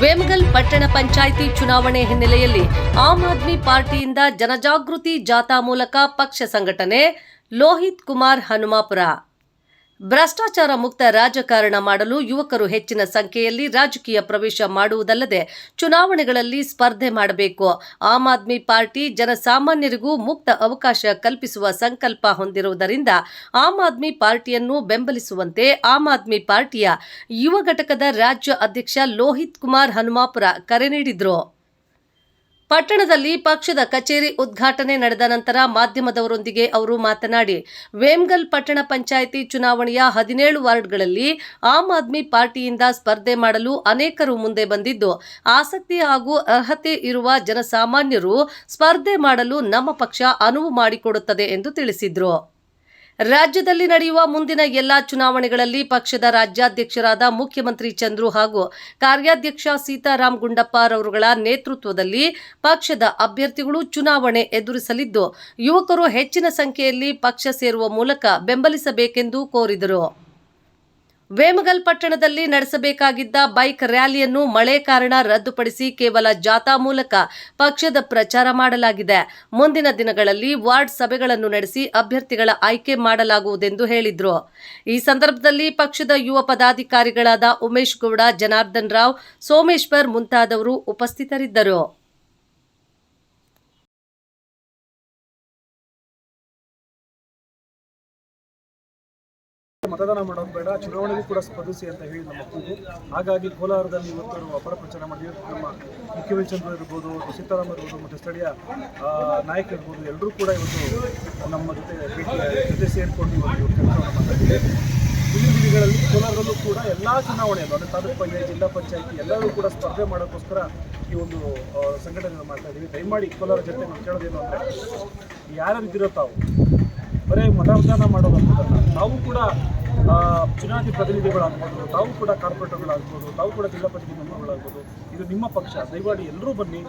ವೇಮಗಲ್ ಪಟ್ಟಣ ಪಂಚಾಯಿತಿ ಚುನಾವಣೆ ಹಿನ್ನೆಲೆಯಲ್ಲಿ ಆಮ್ ಆದ್ಮಿ ಪಾರ್ಟಿಯಿಂದ ಜನಜಾಗೃತಿ ಜಾಥಾ ಮೂಲಕ ಪಕ್ಷ ಸಂಘಟನೆ ಲೋಹಿತ್ ಕುಮಾರ್ ಹನುಮಾಪುರ. ಭ್ರಷ್ಟಾಚಾರ ಮುಕ್ತ ರಾಜಕಾರಣ ಮಾಡಲು ಯುವಕರು ಹೆಚ್ಚಿನ ಸಂಖ್ಯೆಯಲ್ಲಿ ರಾಜಕೀಯ ಪ್ರವೇಶ ಮಾಡುವುದಲ್ಲದೆ ಚುನಾವಣೆಗಳಲ್ಲಿ ಸ್ಪರ್ಧೆ ಮಾಡಬೇಕು. ಆಮ್ ಆದ್ಮಿ ಪಾರ್ಟಿ ಜನಸಾಮಾನ್ಯರಿಗೂ ಮುಕ್ತ ಅವಕಾಶ ಕಲ್ಪಿಸುವ ಸಂಕಲ್ಪ ಹೊಂದಿರುವುದರಿಂದ ಆಮ್ ಆದ್ಮಿ ಪಾರ್ಟಿಯನ್ನು ಬೆಂಬಲಿಸುವಂತೆ ಆಮ್ ಆದ್ಮಿ ಪಾರ್ಟಿಯ ಯುವ ಘಟಕದ ರಾಜ್ಯ ಅಧ್ಯಕ್ಷ ಲೋಹಿತ್ ಕುಮಾರ್ ಹನುಮಾಪುರ ಕರೆ ನೀಡಿದರು. ಪಟ್ಟಣದಲ್ಲಿ ಪಕ್ಷದ ಕಚೇರಿ ಉದ್ಘಾಟನೆ ನಡೆದ ನಂತರ ಮಾಧ್ಯಮದವರೊಂದಿಗೆ ಅವರು ಮಾತನಾಡಿ, ವೇಮ್ಗಲ್ ಪಟ್ಟಣ ಪಂಚಾಯಿತಿ ಚುನಾವಣೆಯ ಹದಿನೇಳು ವಾರ್ಡ್ಗಳಲ್ಲಿ ಆಮ್ ಆದ್ಮಿ ಪಾರ್ಟಿಯಿಂದ ಸ್ಪರ್ಧೆ ಮಾಡಲು ಅನೇಕರು ಮುಂದೆ ಬಂದಿದ್ದು, ಆಸಕ್ತಿ ಹಾಗೂ ಅರ್ಹತೆ ಇರುವ ಜನಸಾಮಾನ್ಯರು ಸ್ಪರ್ಧೆ ಮಾಡಲು ನಮ್ಮ ಪಕ್ಷ ಅನುವು ಮಾಡಿಕೊಡುತ್ತದೆ ಎಂದು ತಿಳಿಸಿದರು. ರಾಜ್ಯದಲ್ಲಿ ನಡೆಯುವ ಮುಂದಿನ ಎಲ್ಲಾ ಚುನಾವಣೆಗಳಲ್ಲಿ ಪಕ್ಷದ ರಾಜ್ಯಾಧ್ಯಕ್ಷರಾದ ಮುಖ್ಯಮಂತ್ರಿ ಚಂದ್ರು ಹಾಗೂ ಕಾರ್ಯಾಧ್ಯಕ್ಷ ಸೀತಾರಾಮ್ ಗುಂಡಪ್ಪರವರುಗಳ ನೇತೃತ್ವದಲ್ಲಿ ಪಕ್ಷದ ಅಭ್ಯರ್ಥಿಗಳು ಚುನಾವಣೆ ಎದುರಿಸಲಿದ್ದು, ಯುವಕರು ಹೆಚ್ಚಿನ ಸಂಖ್ಯೆಯಲ್ಲಿ ಪಕ್ಷ ಸೇರುವ ಮೂಲಕ ಬೆಂಬಲಿಸಬೇಕೆಂದು ಕೋರಿದರು. ವೇಮಗಲ್ ಪಟ್ಟಣದಲ್ಲಿ ನಡೆಸಬೇಕಾಗಿದ್ದ ಬೈಕ್ ರ್ಯಾಲಿಯನ್ನು ಮಳೆ ಕಾರಣ ರದ್ದುಪಡಿಸಿ ಕೇವಲ ಜಾಥಾ ಮೂಲಕ ಪಕ್ಷದ ಪ್ರಚಾರ ಮಾಡಲಾಗಿದೆ. ಮುಂದಿನ ದಿನಗಳಲ್ಲಿ ವಾರ್ಡ್ ಸಭೆಗಳನ್ನು ನಡೆಸಿ ಅಭ್ಯರ್ಥಿಗಳ ಆಯ್ಕೆ ಮಾಡಲಾಗುವುದೆಂದು ಹೇಳಿದರು. ಈ ಸಂದರ್ಭದಲ್ಲಿ ಪಕ್ಷದ ಯುವ ಪದಾಧಿಕಾರಿಗಳಾದ ಉಮೇಶ್ ಗೌಡ, ಜನಾರ್ದನ್ ರಾವ್, ಸೋಮೇಶ್ವರ್ ಮುಂತಾದವರು ಉಪಸ್ಥಿತರಿದ್ದರು. ಮತದಾನ ಮಾಡೋದು ಬೇಡ ಚುನಾವಣೆಗೂ ಕೂಡ ಸ್ಪರ್ಧಿಸಿ ಅಂತ ಹೇಳಿ ನಮ್ಮ ಕೂಗು. ಹಾಗಾಗಿ ಕೋಲಾರದಲ್ಲಿ ಇವತ್ತು ನಾವು ಅಪರ ಪ್ರಚಾರ ಮಾಡಿ ನಮ್ಮ ಮುಖ್ಯಮಂತ್ರಿ ಚಂದ್ರ ಇರ್ಬೋದು ಸೀತಾರಾಮ್ ಇರ್ಬೋದು ಮತ್ತು ಸ್ಥಳೀಯ ಆ, ನಾಯಕರು ಇರ್ಬೋದು ಎಲ್ಲರೂ ಕೂಡ ಇವತ್ತು ನಮ್ಮ ಜೊತೆ ಜೊತೆ ಸೇರಿಕೊಂಡು ಇವತ್ತು ಮಾಡ್ತಾ ದಿನಗಳಲ್ಲಿ ಕೋಲಾರದಲ್ಲೂ ಕೂಡ ಎಲ್ಲ ಚುನಾವಣೆಯಲ್ಲೂ ಅಂದರೆ ತಾಲೂಕು ಪಂಚಾಯತ್ ಜಿಲ್ಲಾ ಪಂಚಾಯತಿ ಎಲ್ಲರೂ ಕೂಡ ಸ್ಪರ್ಧೆ ಮಾಡೋಕ್ಕೋಸ್ಕರ ಈ ಒಂದು ಸಂಘಟನೆಯನ್ನು ಮಾಡ್ತಾ ಇದ್ದೀವಿ. ದಯಮಾಡಿ ಕೋಲಾರ ಜೊತೆ ನಾವು ಕೇಳೋದೇನು ಅಂದರೆ ಯಾರ್ಯಾರು ಇದ್ದೀರೋ ತಾವು ಬರೀ ಮತದಾನ ಮಾಡೋದಂತ ನಾವು ಕೂಡ ಚುನಾಯಿತ ಪ್ರತಿನಿಧಿಗಳಾಗ್ಬೋದು, ತಾವು ಕೂಡ ಕಾರ್ಪೊರೇಟರ್ಗಳಾಗ್ಬೋದು, ತಾವು ಕೂಡ ಜಿಲ್ಲಾ ಪಂಚಾಯತಿ ಮೆಂಬರ್ಗಳಾಗ್ಬೋದು, ಇದು ನಿಮ್ಮ ಪಕ್ಷ ದಯವಾಡಿ ಎಲ್ಲರೂ ಬನ್ನಿ.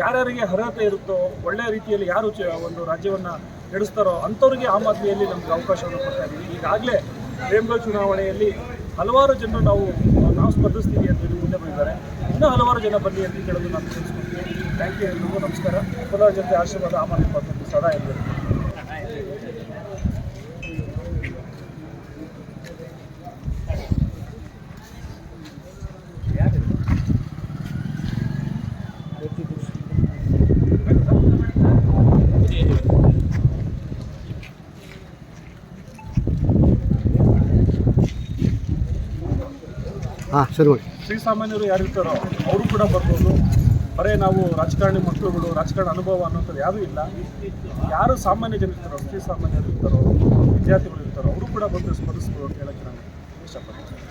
ಯಾರ್ಯಾರಿಗೆ ಅರ್ಹತೆ ಇರುತ್ತೋ ಒಳ್ಳೆಯ ರೀತಿಯಲ್ಲಿ ಯಾರು ಒಂದು ರಾಜ್ಯವನ್ನು ನಡೆಸ್ತಾರೋ ಅಂಥವ್ರಿಗೆ ಆಮ್ ಆದ್ಮಿಯಲ್ಲಿ ನಮ್ಗೆ ಅವಕಾಶವನ್ನು ಕೊಡ್ತಾ ಇದ್ದೀವಿ. ಈಗಾಗಲೇ ರೇಮ್ಗಲ್ ಚುನಾವಣೆಯಲ್ಲಿ ಹಲವಾರು ಜನರು ನಾವು ನಾವು ಸ್ಪರ್ಧಿಸ್ತೀವಿ ಅಂತ ಹೇಳಿ ಮುಂದೆ ಬಂದಿದ್ದಾರೆ. ಇನ್ನೂ ಹಲವಾರು ಜನ ಬನ್ನಿ ಅಂತ ಕೇಳೋದು ನಾನು ತಿಳಿಸ್ಕೊಡ್ತೀನಿ ಥ್ಯಾಂಕ್ ಯು ಎಲ್ರಿಗೂ ನಮಸ್ಕಾರ. ಕೋಲಾರ ಜನತೆ ಆಶೀರ್ವಾದ, ಆಮ್ ಆದ್ಮಿ ಸದಾ ಇರಬೇಕು. ಹಾಂ, ಶುರು ಮಾಡಿ. ಶ್ರೀಸಾಮಾನ್ಯರು ಯಾರಿರ್ತಾರೋ ಅವರು ಕೂಡ ಬರ್ಬೋದು. ಬರೀ ನಾವು ರಾಜಕಾರಣಿ ಮಕ್ಕಳುಗಳು, ರಾಜಕಾರಣ ಅನುಭವ ಅನ್ನೋಂಥದ್ದು ಯಾರೂ ಇಲ್ಲ. ಯಾರು ಸಾಮಾನ್ಯ ಜನ ಇರ್ತಾರೋ, ಶ್ರೀ ಸಾಮಾನ್ಯರು ಇರ್ತಾರೋ, ವಿದ್ಯಾರ್ಥಿಗಳು ಇರ್ತಾರೋ, ಅವರು ಕೂಡ ಬಂದು ಸ್ಪರ್ಧಿಸ್ಬೋದು ಅಂತ ಹೇಳಕ್ಕೆ ನಾನು ಇಷ್ಟಪಡ್ತೀನಿ.